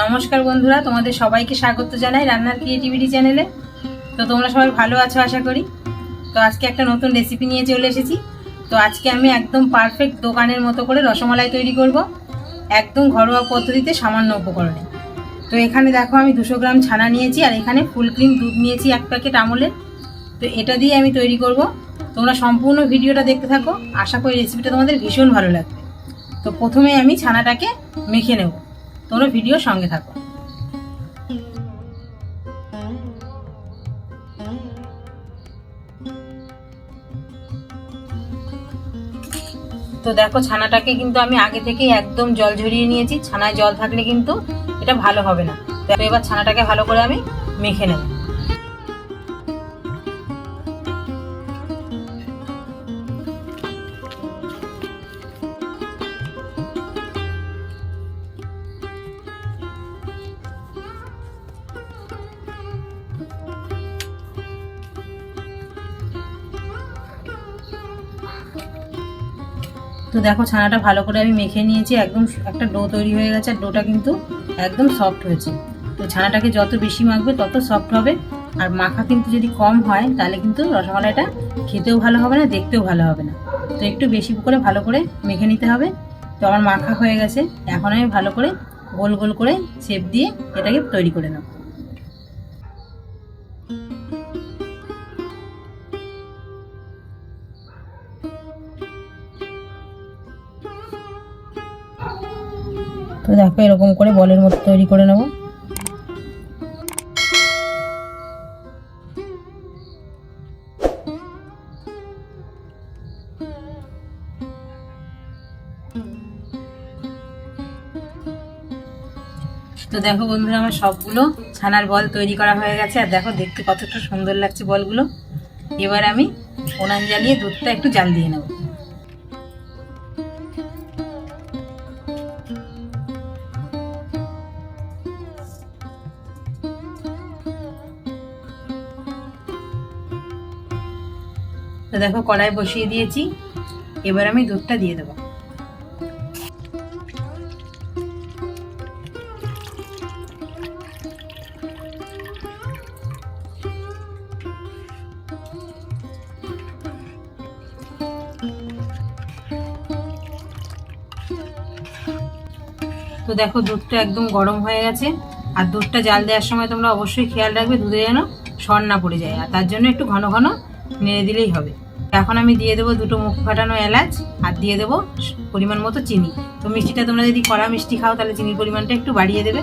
নমস্কার বন্ধুরা, তোমাদের সবাইকে স্বাগত জানাই রান্নার ক্রিয়েটিভিটি চ্যানেলে তো তোমরা সবাই ভালো আছো আশা করি। তো আজকে একটা নতুন রেসিপি নিয়ে চলে এসেছি। তো আজকে আমি একদম পারফেক্ট দোকানের মতো করে রসমালাই তৈরি করব। একদম ঘরোয়া পদ্ধতিতে সামান্য উপকরণে। তো এখানে দেখো আমি দুশো গ্রাম ছানা নিয়েছি আর এখানে ফুল ক্রিম দুধ নিয়েছি এক প্যাকেট আমলের। তো এটা দিয়ে আমি তৈরি করব। তোমরা সম্পূর্ণ ভিডিওটা দেখতে থাকো। আশা করি রেসিপিটা তোমাদের ভীষণ ভালো লাগবে। তো প্রথমে আমি ছানাটাকে মেখে নেব। তোমরা ভিডিওর সঙ্গে থাকো। তো দেখো ছানাটাকে কিন্তু আমি আগে থেকেই একদম জল ঝরিয়ে নিয়েছি। ছানায় জল থাকলে কিন্তু এটা ভালো হবে না। তো এবার ছানাটাকে ভালো করে আমি মেখে নেব। তো দেখো ছানাটা ভালো করে আমি মেখে নিয়েছি, একদম একটা ডো তৈরি হয়ে গেছে, আর ডোটা কিন্তু একদম সফট হয়েছে। তো ছানাটাকে যত বেশি মাখবে তত সফট হবে, আর মাখা কিন্তু যদি কম হয় তাহলে কিন্তু রসমালাইটা খেতেও ভালো হবে না, দেখতেও ভালো হবে না। তো একটু বেশি করে ভালো করে মেখে নিতে হবে। তো আমার মাখা হয়ে গেছে, এখন আমি ভালো করে গোল গোল করে শেপ দিয়ে এটাকে তৈরি করে নেব। তো দেখো, এরকম করে বলের মতো তৈরি করে নেব। তো দেখো বন্ধুরা, আমার সবগুলো ছানার বল তৈরি করা হয়ে গেছে। আর দেখো, দেখতে কতটা সুন্দর লাগছে বলগুলো। এবার আমি ওনান জ্বালিয়ে দুধটা একটু জাল দিয়ে নেব। তো দেখো কড়াই বসিয়ে দিয়েছি। এবার আমি দুধটা দিয়ে দেবো। তো দেখো দুধটা একদম গরম হয়ে গেছে। আর দুধটা জাল দেওয়ার সময় তোমরা অবশ্যই খেয়াল রাখবে, দুধে যেন সর না পড়ে যায়। আর তার জন্য একটু ঘন ঘন নেড়ে দিলেই হবে। এখন আমি দিয়ে দেবো দুটো মুখ ফাটানো এলাচ আর দিয়ে দেবো পরিমাণ মতো চিনি। তো মিষ্টিটা তোমরা যদি কড়া মিষ্টি খাও, তাহলে চিনির পরিমাণটা একটু বাড়িয়ে দেবে।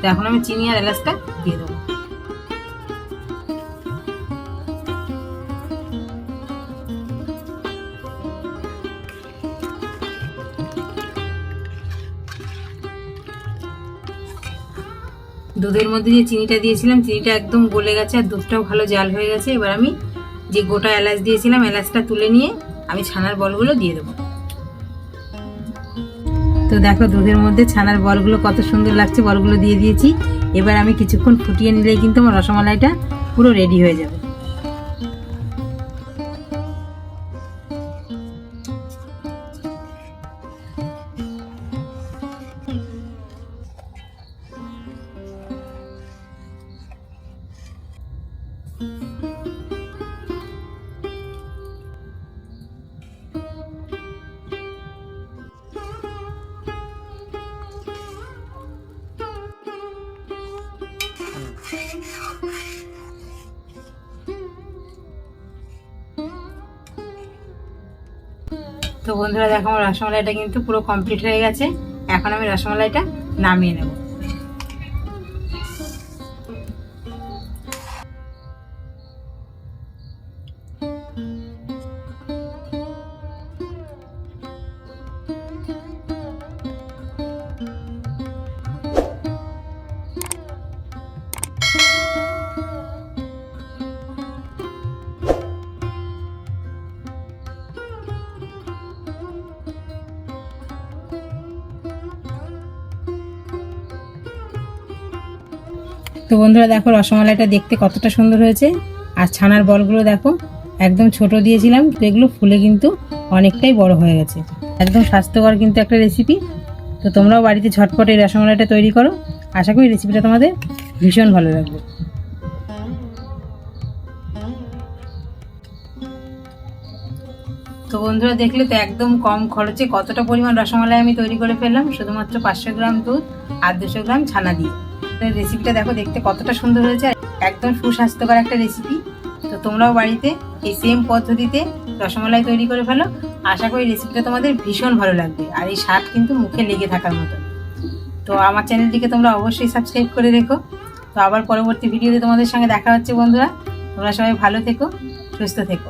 তো এখন আমি চিনি আর এলাচটা দিয়ে দেবো। দুধের মধ্যে যে চিনিটা দিয়েছিলাম, চিনিটা একদম গলে গেছে আর দুধটাও ভালো জাল হয়ে গেছে। এবার আমি যে গোটা এলাচ দিয়েছিলাম, এলাচটা তুলে নিয়ে আমি ছানার বলগুলো দিয়ে দেবো। তো দেখো দুধের মধ্যে ছানার বলগুলো কত সুন্দর লাগছে, বলগুলো দিয়ে দিয়েছি। এবার আমি কিছুক্ষণ ফুটিয়ে নিলেই কিন্তু আমার রসমালাইটা পুরো রেডি হয়ে যাবে। তো বন্ধুরা দেখো আমার রসমালাইটা কিন্তু পুরো কমপ্লিট হয়ে গেছে। এখন আমি রসমালাইটা নামিয়ে নেব। তো বন্ধুরা দেখো, রসমালাইটা দেখতে কতটা সুন্দর হয়েছে। আর ছানার বলগুলো দেখো, একদম ছোট দিয়েছিলাম, তো এগুলো ফুলে কিন্তু অনেকটাই বড় হয়ে গেছে। একদম স্বাস্থ্যকর কিন্তু একটা রেসিপি তো তোমরাও বাড়িতে ঝটপট এই রসমালাইটা তৈরি করো। আশা করি রেসিপিটা তোমাদের ভীষণ ভালো লাগবে। তো বন্ধুরা দেখলে তো একদম কম খরচে কতটা পরিমাণ রসমালাই আমি তৈরি করে ফেললাম? শুধুমাত্র পাঁচশো গ্রাম দুধ আর দুশো গ্রাম ছানা দিয়ে। তো রেসিপিটা দেখো, দেখতে কতটা সুন্দর হয়েছে। একদম সুস্বাস্থ্যকর একটা রেসিপি তো তোমরাও বাড়িতে এই সেম পদ্ধতিতে রসমালাই তৈরি করে ফেলো। আশা করি রেসিপিটা তোমাদের ভীষণ ভালো লাগবে। আর এই স্বাদ কিন্তু মুখে লেগে থাকার মতো। তো আমার চ্যানেলটিকে তোমরা অবশ্যই সাবস্ক্রাইব করে রেখো। তো আবার পরবর্তী ভিডিওতে তোমাদের সঙ্গে দেখা হচ্ছে, বন্ধুরা। তোমরা সবাই ভালো থেকো, সুস্থ থেকো।